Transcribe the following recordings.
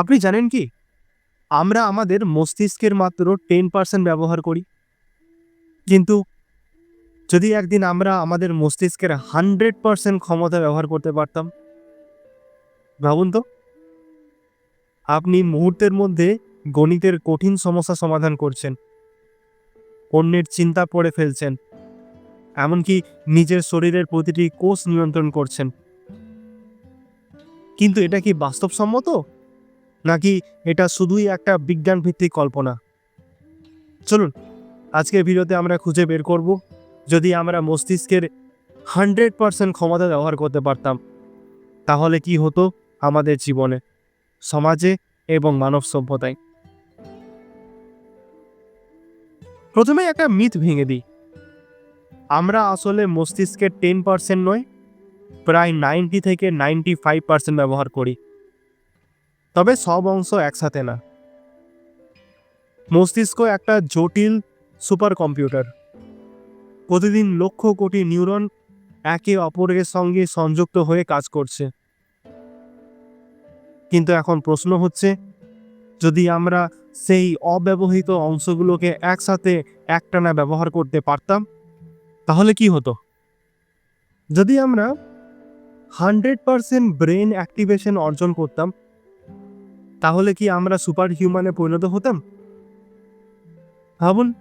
আপনি জানেন কি? আমরা আমাদের মস্তিষ্কের মাত্র টেন পার্সেন্ট ব্যবহার করি। কিন্তু যদি একদিন আমরা আমাদের মস্তিষ্কের হান্ড্রেড পার্সেন্ট ক্ষমতা ব্যবহার করতে পারতাম, ভাবুন তো, আপনি মুহূর্তের মধ্যে গণিতের কঠিন সমস্যা সমাধান করছেন, অন্যের চিন্তা পড়ে ফেলছেন, এমনকি নিজের শরীরের প্রতিটি কোষ নিয়ন্ত্রণ করছেন। কিন্তু এটা কি বাস্তবসম্মত? নাকি এটা শুধুই একটা বিজ্ঞান ভিত্তিক কল্পনা? চলুন, আজকের ভিডিওতে আমরা খুঁজে বের করব যদি আমরা মস্তিষ্কের হান্ড্রেড পার্সেন্ট ক্ষমতা ব্যবহার করতে পারতাম, তাহলে কি হতো আমাদের জীবনে, সমাজে এবং মানব সভ্যতায়? প্রথমে একটা মিথ ভেঙে দিই। আমরা আসলে মস্তিষ্কের টেন পার্সেন্ট নয়, প্রায় নাইনটি থেকে নাইনটি ফাইভ পার্সেন্ট ব্যবহার করি। তবে সব অংশ একসাথে না। মস্তিষ্ক একটা জটিল সুপার কম্পিউটার প্রতিদিন লক্ষ কোটি নিউরন একে অপরের সঙ্গে সংযুক্ত হয়ে কাজ করছে। কিন্তু এখন প্রশ্ন হচ্ছে, যদি আমরা সেই অব্যবহৃত অংশগুলোকে একসাথে একটানা ব্যবহার করতে পারতাম, তাহলে কি হতো? যদি আমরা হান্ড্রেড পারসেন্ট ব্রেন অ্যাক্টিভেশন অর্জন করতাম তাহলে কি আমরা সুপার হিউম্যানে পরিণত হতাম? ভাবুন,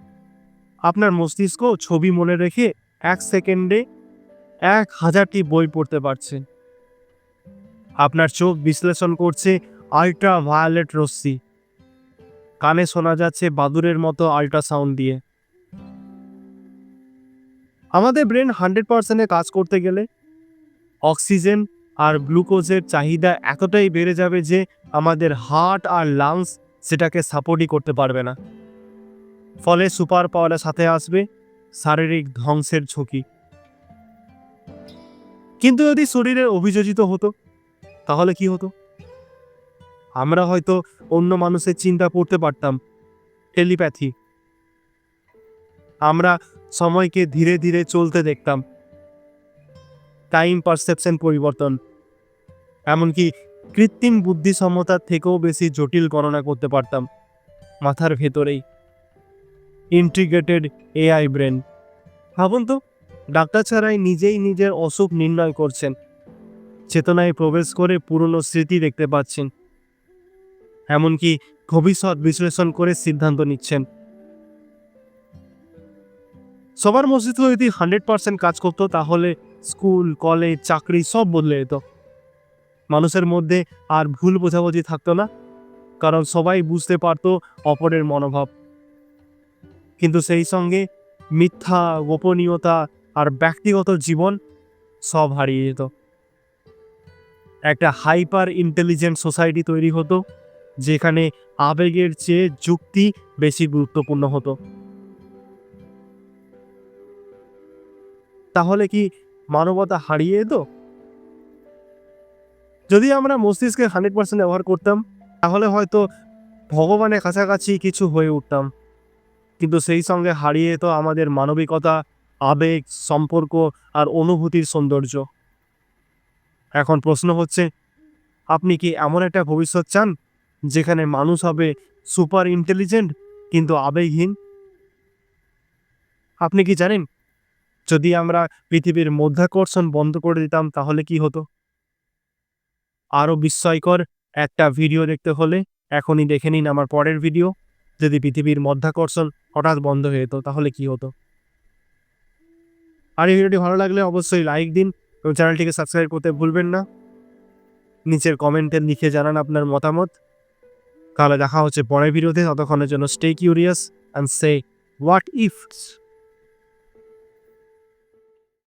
আপনার মস্তিষ্ক ছবি মনে রেখে এক সেকেন্ডে এক হাজারটি বই পড়তে পারছে। আপনার চোখ বিশ্লেষণ করছে আল্ট্রা ভায়োলেট রশ্মি। কানে শোনা যাচ্ছে বাদুরের মতো আল্ট্রাসাউন্ড দিয়ে। আমাদের ব্রেন হান্ড্রেড পার্সেন্টে কাজ করতে গেলে অক্সিজেন আর গ্লুকোজের চাহিদা এতটাই বেড়ে যাবে যে আমাদের হার্ট আর লাংস সেটাকে সাপোর্টই করতে পারবে না। ফলে সুপার পাওয়ারের সাথে আসবে, শারীরিক ধ্বংসের ঝুঁকি। কিন্তু যদি শরীরে অভিযোজিত হতো, তাহলে কি হতো? আমরা হয়তো অন্য মানুষের চিন্তা করতে পারতাম, টেলিপ্যাথি। আমরা সময়কে ধীরে ধীরে চলতে দেখতাম। টাইম পারসেপশন পরিবর্তন। এমনকি কৃত্রিম বুদ্ধিসম্মতার থেকেও বেশি জটিল গণনা করতে পারতাম মাথার ভেতরেই। ইন্টিগ্রেটেড এআই ব্রেন ভাবুন তো, ডাক্তার ছাড়াই নিজেই নিজের অসুখ নির্ণয় করছেন, চেতনায় প্রবেশ করে পুরনো স্মৃতি দেখতে পাচ্ছেন। এমনকি ভবিষ্যৎ বিশ্লেষণ করে সিদ্ধান্ত নিচ্ছেন। সবার মস্তিষ্ক যদি হান্ড্রেড পার্সেন্ট কাজ করতো, তাহলে স্কুল, কলেজ, চাকরি সব বদলে যেত। মানুষের মধ্যে আর ভুল বোঝাবুঝি থাকতো না। কারণ সবাই বুঝতে পারতো অপরের মনোভাব। কিন্তু সেই সঙ্গে মিথ্যা, গোপনীয়তা আর ব্যক্তিগত জীবন সব হারিয়ে যেত। একটা হাইপার ইন্টেলিজেন্ট সোসাইটি তৈরি হতো, যেখানে আবেগের চেয়ে যুক্তি বেশি গুরুত্বপূর্ণ হতো। তাহলে কি মানবতা হারিয়ে যেত? যদি আমরা মস্তিষ্কে হান্ড্রেড পার্সেন্ট ব্যবহার করতাম, তাহলে হয়তো ভগবানের কাছাকাছি কিছু হয়ে উঠতাম। কিন্তু সেই সঙ্গে হারিয়ে তো আমাদের মানবিকতা, আবেগ, সম্পর্ক আর অনুভূতির সৌন্দর্য। এখন প্রশ্ন হচ্ছে, আপনি কি এমন একটা ভবিষ্যৎ চান, যেখানে মানুষ হবে সুপার ইন্টেলিজেন্ট কিন্তু আবেগহীন? আপনি কি জানেন, যদি আমরা পৃথিবীর মধ্যাকর্ষণ বন্ধ করে দিতাম, তাহলে কি হতো? আরও বিস্ময়কর একটা ভিডিও দেখতে হলে এখনই দেখে নিন আমার পরের ভিডিও। যদি পৃথিবীর মধ্যাকর্ষণ হঠাৎ বন্ধ হয়ে যেত, তাহলে কি হতো? আর এই ভিডিওটি ভালো লাগলে অবশ্যই লাইক দিন এবং চ্যানেলটিকে সাবস্ক্রাইব করতে ভুলবেন না। নিচের কমেন্টে লিখে জানান আপনার মতামত। তাহলে দেখা হচ্ছে পরের ভিডিওতে। ততক্ষণের জন্য stay curious and say what if